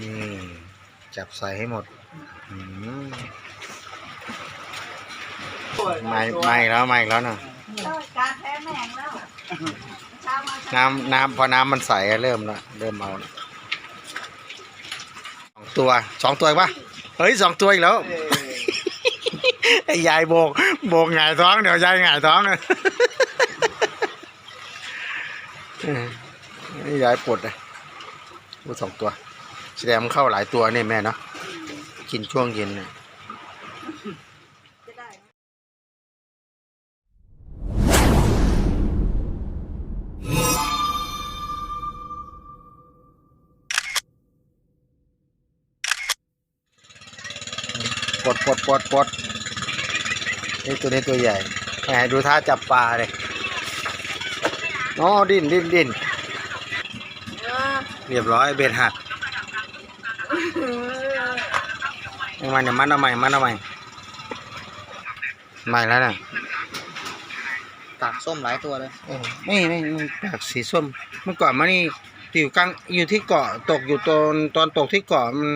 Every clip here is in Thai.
นี่จับใส่ให้หมดอืมไม่ไม่แล้วไม่แล้วนะการแพ้แมงแล้วเช้ามาน้ำน้ำพอน้ำมันใสอะเริ่มแล้วเริ่มเอาแล้วสองตัวสองตัวอีกปะเฮ้ยสองตัวอีกแล้วไอ้ยายโบกโบกหงายท้องเดี๋ยวยายหงายท้องนะเออไอ้ยายปวดเลยพูดสองตัว แสดงมันเข้าหลายตัวเนี่ยแม่เนาะกินช่วงเย็นเนี่ยจะได้ปลดปลดปลดปลดนี่ตัวนี้ตัวใหญ่แหมดูท่าจับปลาเลยอ๋อดิ้นดิ้นดิ้นเรียบร้อยเบ็ดหัก เอามาเนี่ยมันเอาใหม่มันเอาใหม่ใหม่แล้วนะตากส้มหลายตัวเลยอไม่ไม่ม่แปลกสีส้มเมื่อก่อนมันนี่อยู่กลางอยู่ที่เกาะตกอยู่ตอนตอนตกที่เกาะมัน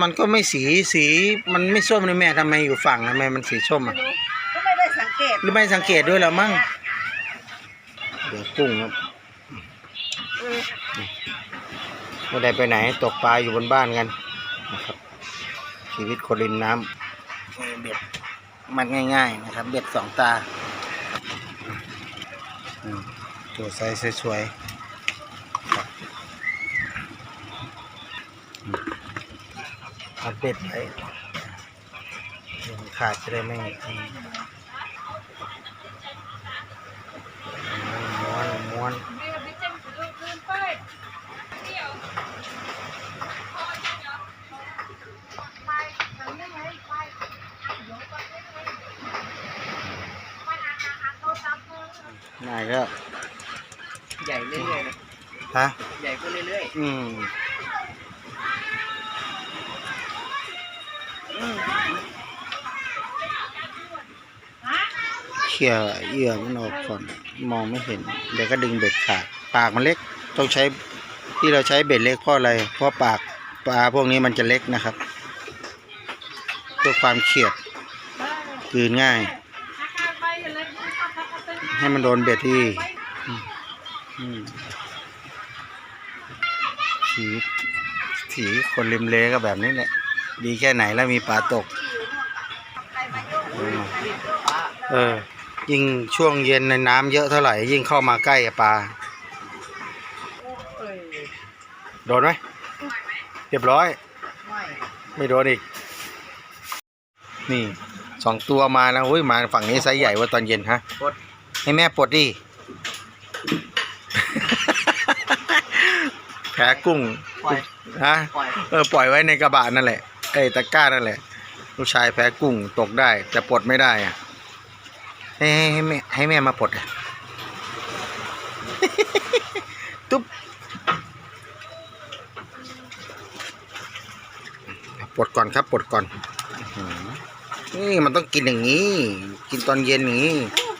มันก็ไม่สีสีมันไม่ส้มเลยแม่ทำไมอยู่ฝั่งทำไมมันสีส้มอะไม่ได้สังเกตหรือไม่สังเกตด้วยแล้วมั้งเดี๋ยวกุ้งครับ เออ ไม่ได้ไปไหนตกปลาอยู่บนบ้านกันนะครับ ชีวิตคนริมน้ำเบ็ดมันง่าย ๆ นะครับ เบ็ดสองตาตัวไซส์สวยๆเอาเบ็ดไปเดี๋ยวมันขาดจะได้ไม่อืมวนม้วนง่ายแล้ว ใหญ่ เรื่อยๆเลยฮะ ใหญ่ขึ้นเรื่อยอืมเขี่ยเหยื่อมันออกก่อน มองไม่เห็น เดี๋ยวก็ดึงเบ็ดขาด ปากมันเล็ก ต้องใช้ที่เราใช้เบ็ดเล็กเพราะอะไร เพราะปากปลาพวกนี้มันจะเล็กนะครับ เพื่อความเขียดกลืนง่าย ให้มันโดนเบ็ดที่อืม อืมชีวิตถีคนริมเลก็แบบนี้แหละ ดีแค่ไหนแล้วมีปลาตกใครมายุ่งเออ ยิ่งช่วงเย็นในน้ำเยอะเท่าไหร่ ยิ่งเข้ามาใกล้ปลา โดนไหมเรียบร้อยๆไม่ไม่โดนอีก นี่สองตัวมาแล้วอุ้ยมาฝั่งนี้ไซส์ใหญ่กว่าตอนเย็นฮะกดให้แม่ปลดดิ แผลกุ้งปล่อยฮะปล่อยเออปล่อยไว้ในกระบะนั่นแหละไอ้ตะกร้านั่นแหละ ลูกชายแพ้กุ้งตกได้แต่ปลดไม่ได้อะให้ให้ให้แม่ให้แม่มาปลดอะ ตุ๊บปลดก่อนครับปลดก่อนอื้อหือนี่มันต้องกินอย่างนี้ กินตอนเย็นอย่างนี้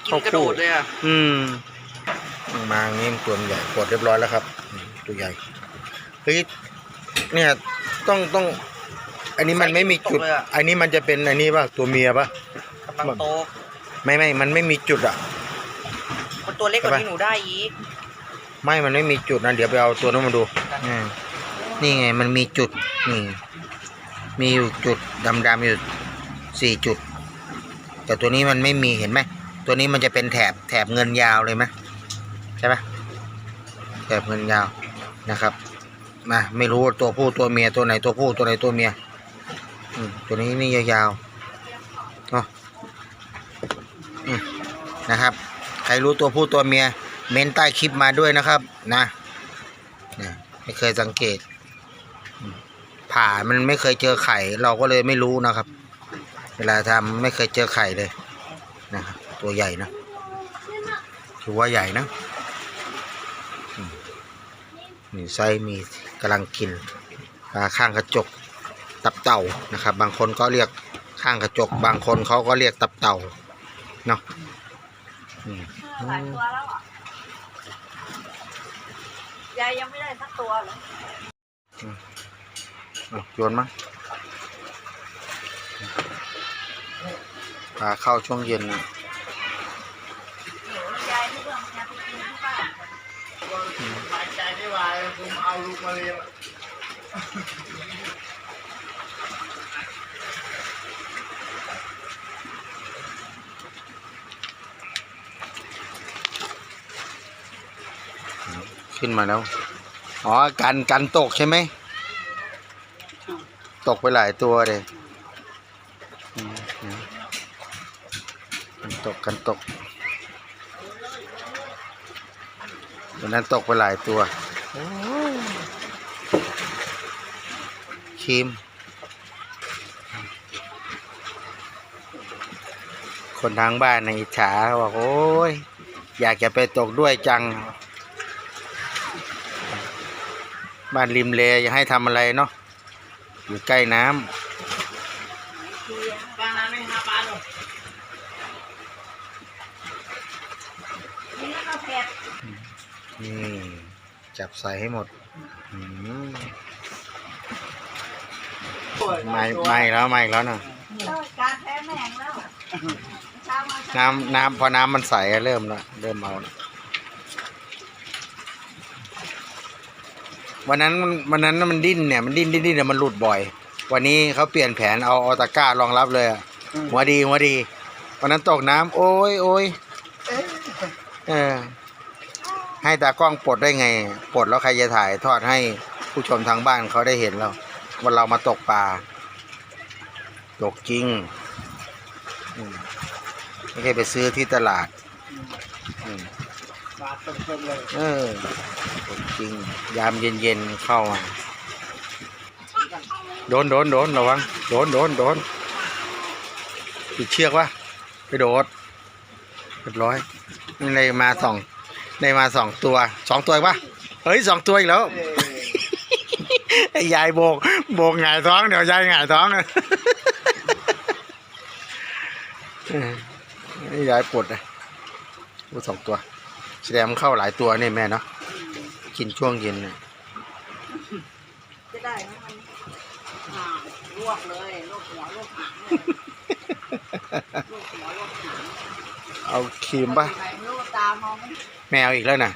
กินกระโดดเลยอะ อืม มาอย่างนี้มันตัวมันใหญ่ปลดเรียบร้อยแล้วครับอืมตัวใหญ่เฮ้ยเนี่ยต้องต้อง อันนี้มันไม่มีจุด อันนี้มันจะเป็นอันนี้ป่ะตัวเมียป่ะกำลังโตไม่ไม่มันไม่มีจุดอะมันตัวเล็กกว่าที่หนูได้อีกไม่มันไม่มีจุดนะเดี๋ยวไปเอาตัวนั้นมาดูอืมนี่ไงมันมีจุดนี่มีอยู่จุดดำๆอยู่สี่จุด แต่ตัวนี้มันไม่มีเห็นไหมตัวนี้มันจะเป็นแถบแถบเงินยาวเลยไหม ใช่ปะแถบเงินยาวนะครับมาไม่รู้ตัวผู้ตัวเมียตัวไหนตัวผู้ตัวไหนตัวเมียอืตัวนี้นี่ยาวๆเนาะนะครับ ใครรู้ตัวผู้ตัวเมีย เม้นใต้คลิปมาด้วยนะครับนะไม่เคยสังเกต ผ่ามันไม่เคยเจอไข่ เราก็เลยไม่รู้นะครับ เวลาทำไม่เคยเจอไข่เลยนะครับตัวใหญ่นะถือว่าใหญ่นะ นี่ไส้มีกำลังกินปลาข้างกระจกตับเต่านะครับ บางคนก็เรียกข้างกระจก บางคนเขาก็เรียกตับเต่าเนาะอืมหลายตัวแล้วอะยายยังไม่ได้สักตัวเลยเอาโยนมั้งปลาเข้าช่วงเย็นน่ะ เอาลูกมาเลี้ยงขึ้นมาแล้ว อ๋อ กัน กันตกใช่ไหม ตกไปหลายตัวเลยกันตก กันตกวันนั้นตกไปหลายตัว รีม คนทางบ้านในอิจฉาบอกโอ้ย อยากจะไปตกด้วยจัง บ้านริมเลอย่าให้ทำอะไรเนาะอยู่ใกล้น้ำนี่จับใส่ให้หมด อืม ไม่ไม่แล้วไม่แล้วนะเลิกการแพ้แมงแล้วเช้ามาน้ำน้ำพอน้ำมันใสอะเริ่มแล้วเริ่มเอาแล้ววันนั้นมันวันนั้นมันดิ้นเนี่ยมันดิ้นดิ้นดิ้นเนี่ยมันหลุดบ่อย วันนี้เขาเปลี่ยนแผนเอาเอาตะกร้ารองรับเลยอะหัวดีหัวดี วันนั้นตกน้ำโอ้ยโอ้ยเออ ให้ตากล้องปลดได้ไง ปลดแล้วใครจะถ่ายทอดให้ผู้ชมทางบ้านเขาได้เห็นแล้ว ว่าเรามาตกปลาตกจริงไม่ใช่ไปซื้อที่ตลาดปลาต้มๆเลยเออตกจริง ยามเย็นๆเข้ามาโดนโดนโดนระวังโดนโดนโดนติดเชือกวะไปโดดเรียบร้อยในมาสองในมาสองตัวสองตัวอีกปะเฮ้ยสองตัวอีกแล้วไอ้ยายโบก โบกหงายท้องเดี๋ยวยายหงายท้องเออไอ้ยายปวดเลยพูดสองตัวแสดงมันเข้าหลายตัวนี่แม่เนาะกินช่วงเย็นเนี่ยจะได้ไหมมันอ่าลวกเลยลวกหัวลวกหางเลยลวกหัวลวกหางเอาครีมปะไหนลวกตามองไม่แมวอีกแล้วน่ะ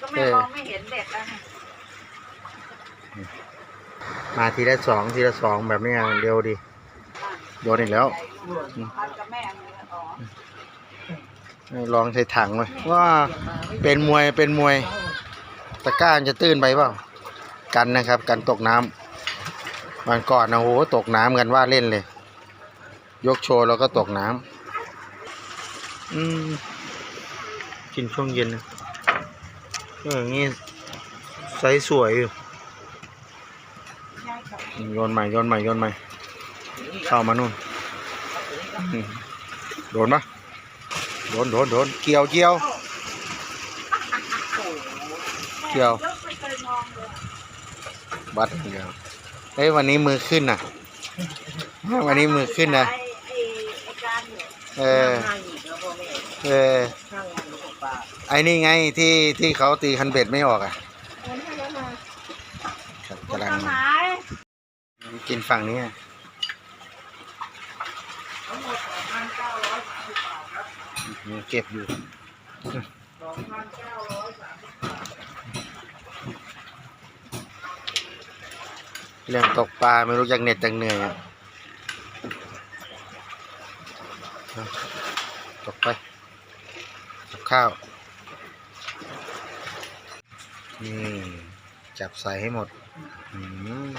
ก็ไม่มองไม่เห็นเด็ดแล้วนะ มาทีละสองทีละสองแบบนี้เร็วดีโดนอีกแล้วลองใส่ถังเลยว่าเป็นมวยเป็นมวย ตะก้านจะตื้นไปเปล่ากันนะครับ กันตกน้ำวันก่อนนะโหตกน้ำกันว่าเล่นเลย ยกโชว์แล้วก็ตกน้ำอืมกินช่วงเย็นนะเอออย่างงี้ไซส์สวยอยู่ โยนใหม่โยนใหม่โยนใหม่เข้ามานู่นอืมโดนปะโดนโดนโดนเกี่ยวเกี่ยวเกี่ยวแม่ไม่เคยมองเลยบัดเดียวเฮ้ยวันนี้มือขึ้นน่ะวันนี้มือขึ้นนะไอ้ไอ้ไอ้การเนี่ยเออนั่งอีกแล้วพ่อแม่เออนั่งงานลูกปลาไอ้นี่ไงที่ที่เขาตีคันเบ็ดไม่ออกอะเห็นให้แล้วนะครับกำลังต้นมาไม้ กินฝั่งนี้เก็บอยู่เรื่องตกปลาไม่รู้จากเหน็ดจากเหนื่อยอะตกไปตกข้าว นี่ จับใส่ให้หมด อืม